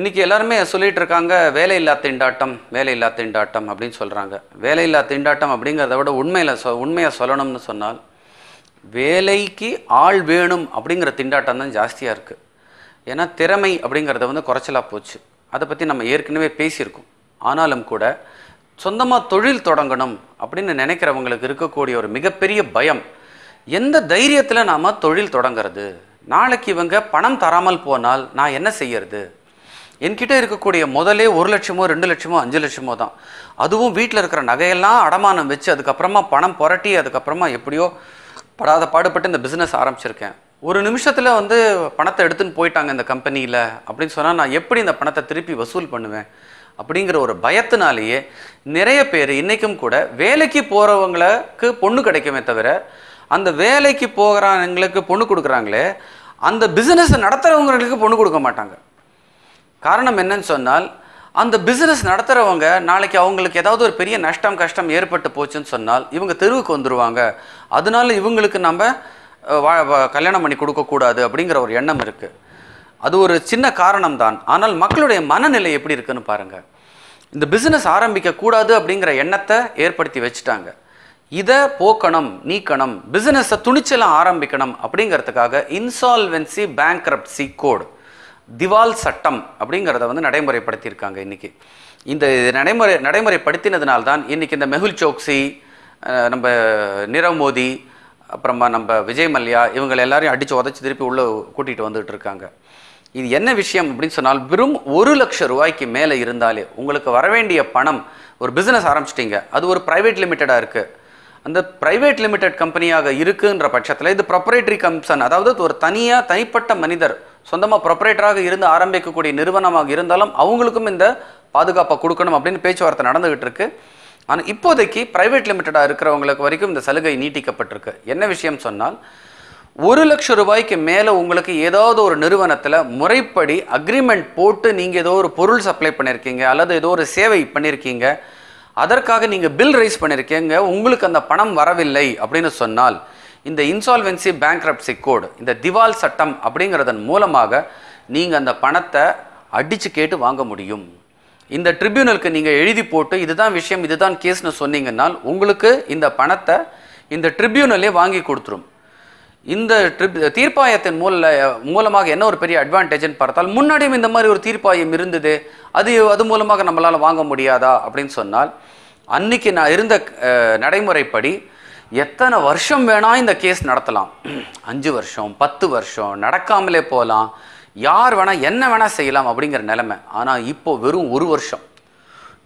இன்றைக்கி எல்லாருமே சொல்லிகிட்டு இருக்காங்க வேலையில்லா திண்டாட்டம் வேலையில்லா திண்டாட்டம் அப்படின்னு சொல்கிறாங்க வேலையில்லா திண்டாட்டம் அப்படிங்கிறத விட உண்மையில் சொ உண்மையாக சொல்லணும்னு சொன்னால் வேலைக்கு ஆள் வேணும் அப்படிங்கிற திண்டாட்டம் தான் ஜாஸ்தியாக இருக்குது ஏன்னா திறமை அப்படிங்கிறத வந்து குறைச்சலாக போச்சு. அதை பற்றி நம்ம ஏற்கனவே பேசியிருக்கோம். ஆனாலும் கூட சொந்தமாக தொழில் தொடங்கணும் அப்படின்னு நினைக்கிறவங்களுக்கு இருக்கக்கூடிய ஒரு மிகப்பெரிய பயம். எந்த தைரியத்தில் நாம் தொழில் தொடங்குறது? நாளைக்கு இவங்க பணம் தராமல் போனால் நான் என்ன செய்யறது? என்கிட்ட இருக்கக்கூடிய முதலே ஒரு லட்சமோ ரெண்டு லட்சமோ அஞ்சு லட்சமோ தான். அதுவும் வீட்டில் இருக்கிற நகையெல்லாம் அடமானம் வச்சு அதுக்கப்புறமா பணம் புரட்டி அதுக்கப்புறமா எப்படியோ படாத பாடுபட்டு இந்த பிஸ்னஸ் ஆரம்பிச்சிருக்கேன். ஒரு நிமிஷத்தில் வந்து பணத்தை எடுத்துன்னு போயிட்டாங்க இந்த கம்பெனியில் அப்படின்னு சொன்னால் நான் எப்படி இந்த பணத்தை திருப்பி வசூல் பண்ணுவேன்? அப்படிங்கிற ஒரு பயத்தினாலேயே நிறைய பேர் இன்றைக்கும் கூட வேலைக்கு போகிறவங்களுக்கு பொண்ணு கிடைக்குமே தவிர அந்த வேலைக்கு போகிறவங்களுக்கு பொண்ணு கொடுக்குறாங்களே அந்த பிஸ்னஸ் நடத்துகிறவங்களுக்கு பொண்ணு கொடுக்க மாட்டாங்க. காரணம் என்னன்னு சொன்னால் அந்த பிஸ்னஸ் நடத்துகிறவங்க நாளைக்கு அவங்களுக்கு ஏதாவது ஒரு பெரிய நஷ்டம் கஷ்டம் ஏற்பட்டு போச்சுன்னு சொன்னால் இவங்க தெருவுக்கு வந்துடுவாங்க அதனால இவங்களுக்கு நம்ம கல்யாணம் பண்ணி கொடுக்கக்கூடாது அப்படிங்கிற ஒரு எண்ணம் இருக்குது அது ஒரு சின்ன காரணம் தான். ஆனால் மக்களுடைய மனநிலை எப்படி இருக்குன்னு பாருங்கள் இந்த பிஸ்னஸ் ஆரம்பிக்கக்கூடாது அப்படிங்கிற எண்ணத்தை ஏற்படுத்தி வச்சுட்டாங்க. இதை போக்கணும் நீக்கணும் பிஸ்னஸை துணிச்சலாம் ஆரம்பிக்கணும் அப்படிங்கிறதுக்காக இன்சால்வென்சி பேங்க்ரப்சி கோடு திவால் சட்டம் அப்படிங்கிறத வந்து நடைமுறைப்படுத்தியிருக்காங்க இன்றைக்கி இந்த நடைமுறை நடைமுறைப்படுத்தினதுனால தான் இன்னைக்கு இந்த மெகுல் சோக்சி நம்ம நிரவ் மோடி அப்புறமா நம்ம விஜய் மல்யா இவங்களை எல்லாரையும் அடித்து உதச்சி திருப்பி உள்ளே கூட்டிகிட்டு வந்துகிட்டு இருக்காங்க. இது என்ன விஷயம் அப்படின்னு சொன்னால் வெறும் ஒரு லட்சம் ரூபாய்க்கு மேலே இருந்தாலே உங்களுக்கு வர வேண்டிய பணம் ஒரு பிஸ்னஸ் ஆரம்பிச்சிட்டிங்க. அது ஒரு ப்ரைவேட் லிமிட்டடாக இருக்குது அந்த ப்ரைவேட் லிமிடெட் கம்பெனியாக இருக்குன்ற பட்சத்தில் இது ப்ரொப்ரேட்டரி கம்சன் அதாவது ஒரு தனியாக தனிப்பட்ட மனிதர் சொந்தமாக ப்ரொப்ரேட்டராக இருந்து ஆரம்பிக்கக்கூடிய நிறுவனமாக இருந்தாலும் அவங்களுக்கும் இந்த பாதுகாப்பை கொடுக்கணும் அப்படின்னு பேச்சுவார்த்தை நடந்துகிட்டு இருக்கு. ஆனால் இப்போதைக்கு ப்ரைவேட் லிமிட்டடாக இருக்கிறவங்களுக்கு வரைக்கும் இந்த சலுகை நீட்டிக்கப்பட்டிருக்கு. என்ன விஷயம் சொன்னால் ஒரு லட்சம் ரூபாய்க்கு மேலே உங்களுக்கு ஏதாவது ஒரு நிறுவனத்தில் முறைப்படி அக்ரிமெண்ட் போட்டு நீங்கள் ஏதோ ஒரு பொருள் சப்ளை பண்ணியிருக்கீங்க அல்லது ஏதோ ஒரு சேவை பண்ணியிருக்கீங்க அதற்காக நீங்கள் பில் ரைஸ் பண்ணியிருக்கீங்க உங்களுக்கு அந்த பணம் வரவில்லை அப்படின்னு சொன்னால் இந்த இன்சால்வென்சி பேங்க்ரப்சி கோடு இந்த திவால் சட்டம் அப்படிங்கிறதன் மூலமாக நீங்கள் அந்த பணத்தை அடித்து கேட்டு வாங்க முடியும். இந்த ட்ரிபியூனலுக்கு நீங்கள் எழுதி போட்டு இதுதான் விஷயம் இதுதான் கேஸ்னு சொன்னீங்கன்னால் உங்களுக்கு இந்த பணத்தை இந்த ட்ரிபியூனலே வாங்கி கொடுத்துரும். இந்த ட்ரிப் தீர்ப்பாயத்தின் மூல மூலமாக என்ன ஒரு பெரிய அட்வான்டேஜ்னு பார்த்தால் முன்னாடியும் இந்த மாதிரி ஒரு தீர்ப்பாயம் இருந்தது அது அது மூலமாக நம்மளால் வாங்க முடியாதா அப்படின்னு சொன்னால் அன்னைக்கு நான் இருந்த நடைமுறைப்படி எத்தனை வருஷம் வேணால் இந்த கேஸ் நடத்தலாம்? அஞ்சு வருஷம் பத்து வருஷம் நடக்காமலே போகலாம். யார் வேணால் என்ன வேணால் செய்யலாம் அப்படிங்கிற நிலைமை. ஆனால் இப்போ வெறும் ஒரு வருஷம்.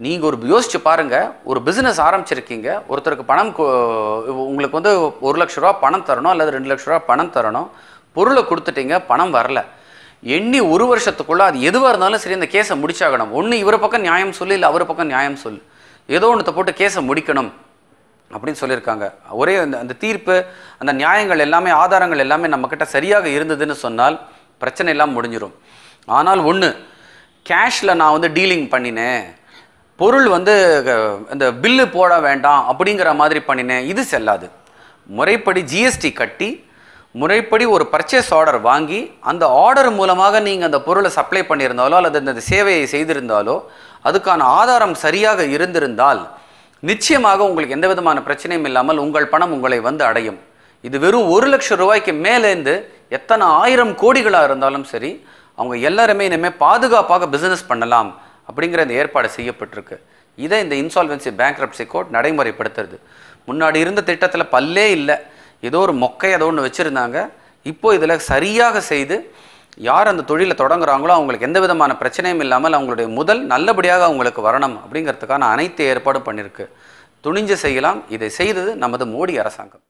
நீங்கள் ஒரு யோசிச்சு பாருங்கள் ஒரு பிஸ்னஸ் ஆரம்பிச்சிருக்கீங்க. ஒருத்தருக்கு பணம் உங்களுக்கு வந்து ஒரு லட்ச ரூபா பணம் தரணும் அல்லது ரெண்டு லட்ச ரூபா பணம் தரணும். பொருளை கொடுத்துட்டீங்க பணம் வரல. எண்ணி ஒரு வருஷத்துக்குள்ளே அது எதுவாக இருந்தாலும் சரி இந்த கேஸை முடிச்சாகணும். ஒன்று இவர் பக்கம் நியாயம் சொல்லு இல்லை அவர் பக்கம் நியாயம் சொல்லு. ஏதோ ஒன்றத்தை போட்டு கேஸை முடிக்கணும். அப்படின்னு சொல்லியிருக்காங்க. ஒரே அந்த அந்த தீர்ப்பு அந்த நியாயங்கள் எல்லாமே ஆதாரங்கள் எல்லாமே நம்மக்கிட்ட சரியாக இருந்ததுன்னு சொன்னால் பிரச்சனை எல்லாம் முடிஞ்சிடும் ஆனால் ஒன்று கேஷில் நான் வந்து டீலிங் பண்ணினேன். பொருள் வந்து இந்த பில்லு போட வேண்டாம் அப்படிங்கிற மாதிரி பண்ணினேன். இது செல்லாது. முறைப்படி ஜிஎஸ்டி கட்டி முறைப்படி ஒரு பர்ச்சேஸ் ஆர்டர் வாங்கி அந்த ஆர்டர் மூலமாக நீங்கள் அந்த பொருளை சப்ளை பண்ணியிருந்தாலோ அல்லது அந்த சேவையை செய்திருந்தாலோ அதுக்கான ஆதாரம் சரியாக இருந்திருந்தால் நிச்சயமாக உங்களுக்கு எந்த விதமான பிரச்சனையும் இல்லாமல் உங்கள் பணம் உங்களை வந்து அடையும். இது வெறும் ஒரு லட்சம் ரூபாய்க்கு மேலேருந்து எத்தனை ஆயிரம் கோடிகளாக இருந்தாலும் சரி அவங்க எல்லாருமே இனிமேல் பாதுகாப்பாக பிஸ்னஸ் பண்ணலாம் அப்படிங்கிற இந்த ஏற்பாடு செய்யப்பட்டிருக்கு. இதை இந்த இன்சால்வென்சி பேங்க்ரப்சி கோட் நடைமுறைப்படுத்துறது. முன்னாடி இருந்த திட்டத்தில் பல்லே இல்லை. ஏதோ ஒரு மொக்கை ஏதோ ஒன்று வச்சுருந்தாங்க. இப்போது இதில் சரியாக செய்து யார் அந்த தொழிலை தொடங்குறாங்களோ அவங்களுக்கு எந்த விதமான பிரச்சனையும் இல்லாமல் அவங்களுடைய முதல் நல்லபடியாக அவங்களுக்கு வரணும் அப்படிங்கிறதுக்கான அனைத்து ஏற்பாடும் பண்ணியிருக்கு. துணிஞ்சு செய்யலாம். இதை செய்தது நமது மோடி அரசாங்கம்.